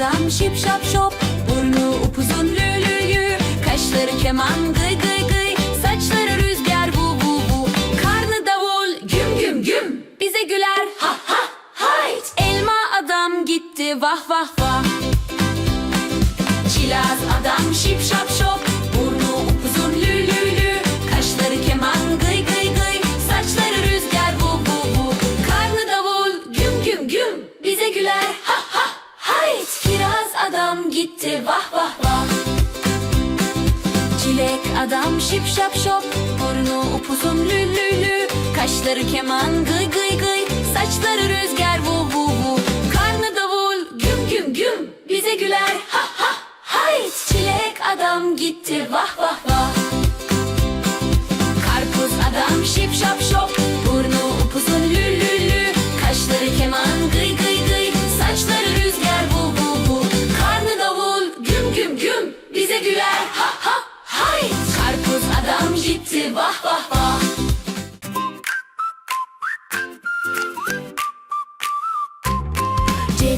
adam şip şap şop Burnu upuzun lü lü lü Kaşları keman gıy gıy gıy Saçları rüzgar vu vu vu Karnı davul güm güm güm. Bize güler ha ha hayt. Elma adam gitti vah vah vah. Çilaz adam şip şap şop Keman gıy gıy gıy Saçları rüzgar vu vu vu. Karnı davul güm güm güm Bize güler ha ha. Hayt Çilek adam gitti vah vah vah. Karpuz adam şip şap şop. Burnu upuzun lü lü lü. Kaşları keman gıy gıy gıy. Saçları rüzgar vu vu vu. Karnı davul güm güm güm Bize güler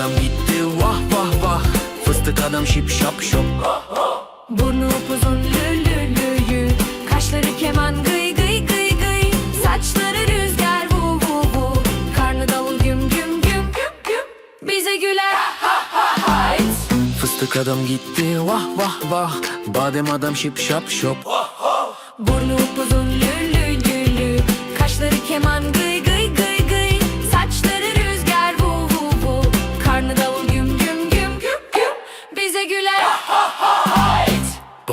adam gitti. Vah vah vah. Fıstık adam şip şap şop. Burnu upuzun lü lü lü lü. Kaşları keman gıy gıy gıy gıy. Saçları rüzgar vu vu vu. Karnı davul güm güm güm güm güm. Bize güler. Ha ha hayt Fıstık adam gitti. Vah vah vah. Badem adam şip şap şop. Burnu upuzun lü lü lü lü. Kaşları keman gıy gıy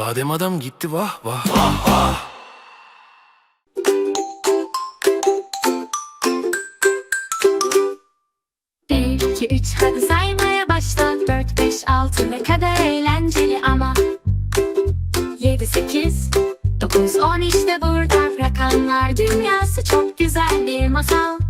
Badem adam gitti vah vah. Bir, iki, üç hadi saymaya başla. Dört, beş, altı ne kadar eğlenceli ama. Yedi, sekiz, dokuz, on işte burada Rakamlar dünyası çok güzel bir masal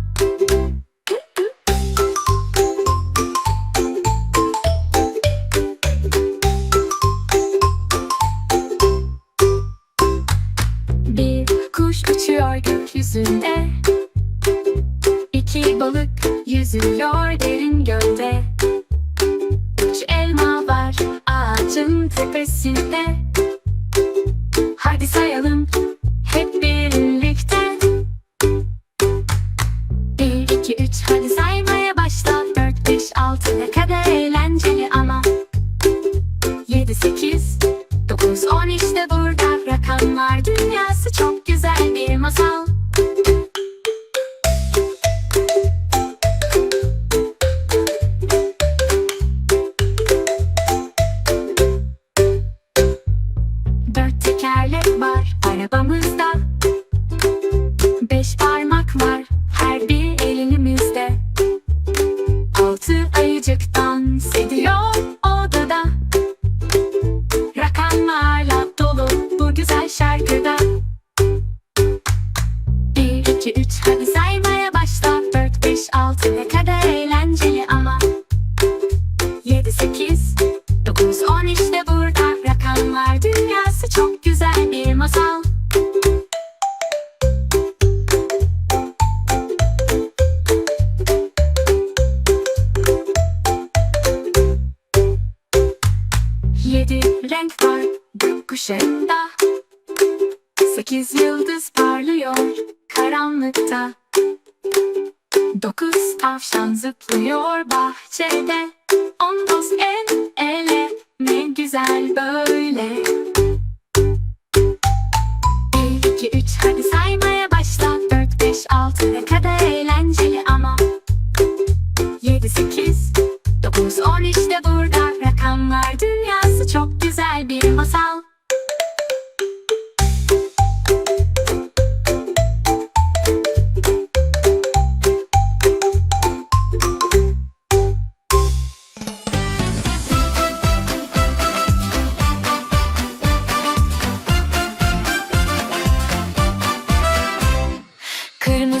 tepesinde. Hadi sayalım hep birlikte. Bir, iki, üç hadi saymaya başla. Dört, beş, altı ne kadar eğlenceli ama. Yedi, sekiz, dokuz, on işte burada. Rakamlar dünyası çok güzel bir masal 910 işte burada rakamlar dünyası çok güzel bir masal. Yedi renk var gökkuşağında. Sekiz yıldız parlıyor karanlıkta. Dokuz tavşan zıplıyor bahçede. On dost el ele ne güzel böyle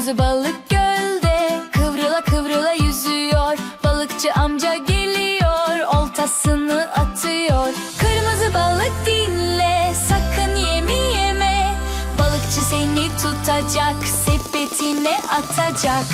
Kırmızı balık gölde kıvrıla kıvrıla yüzüyor. Balıkçı amca geliyor oltasını atıyor. Kırmızı balık dinle sakın yemi yeme. Balıkçı seni tutacak sepetine atacak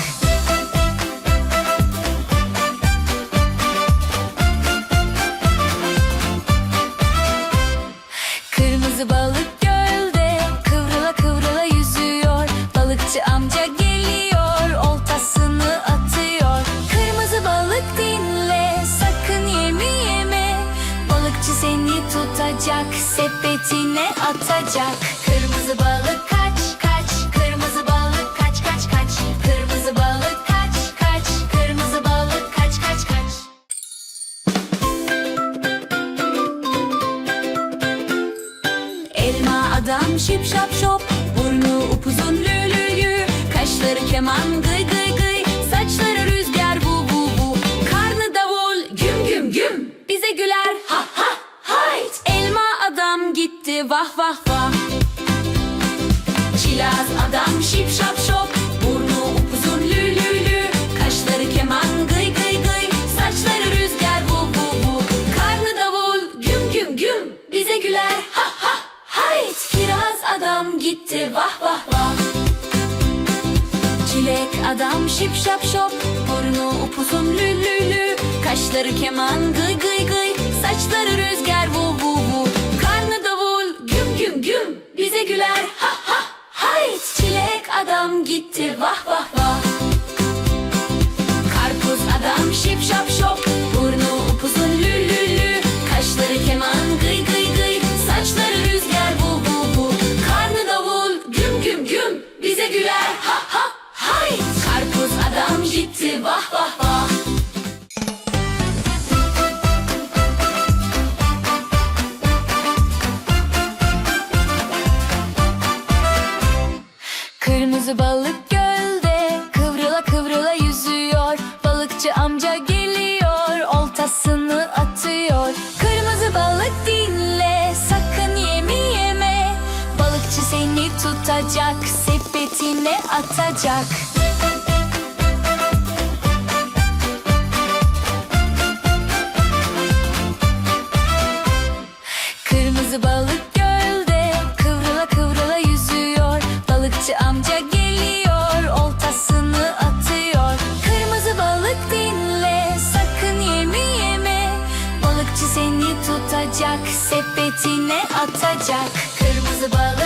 sepetine atacak. Kırmızı balık kaç kaç. Kırmızı balık kaç kaç kaç. Kırmızı balık kaç kaç. Kırmızı balık kaç kaç kaç. Elma adam şip şap şop. Burnu upuzun lü lü lü Kaşları keman adam şip şap şop Burnu upuzun lü lü lü. Kaşları keman gıy gıy gıy Saçları rüzgar bu bu bu Karnı davul güm güm güm Bize güler ha ha hayt. Kiraz adam gitti vah vah vah. Çilek adam şip şap şop Burnu upuzun lü lü lü. Kaşları keman gıy gıy gıy Saçları rüzgar vu vu vu. Karnı davul güm güm güm Bize güler ha ha hayt adam gitti vah vah vah. Karpuz adam şip şap şop. Burnu upuzun lü lü lü. Kaşları keman gıy gıy gıy. Saçları rüzgar bu bu bu. Karnı davul güm güm güm. Bize güler ha ha hayt Karpuz adam gitti vah vah tutacak sepetine atacak. Kırmızı balık gölde kıvrıla kıvrıla yüzüyor. Balıkçı amca geliyor oltasını atıyor. Kırmızı balık dinle sakın yemi yeme. Balıkçı seni tutacak sepetine atacak. Kırmızı balık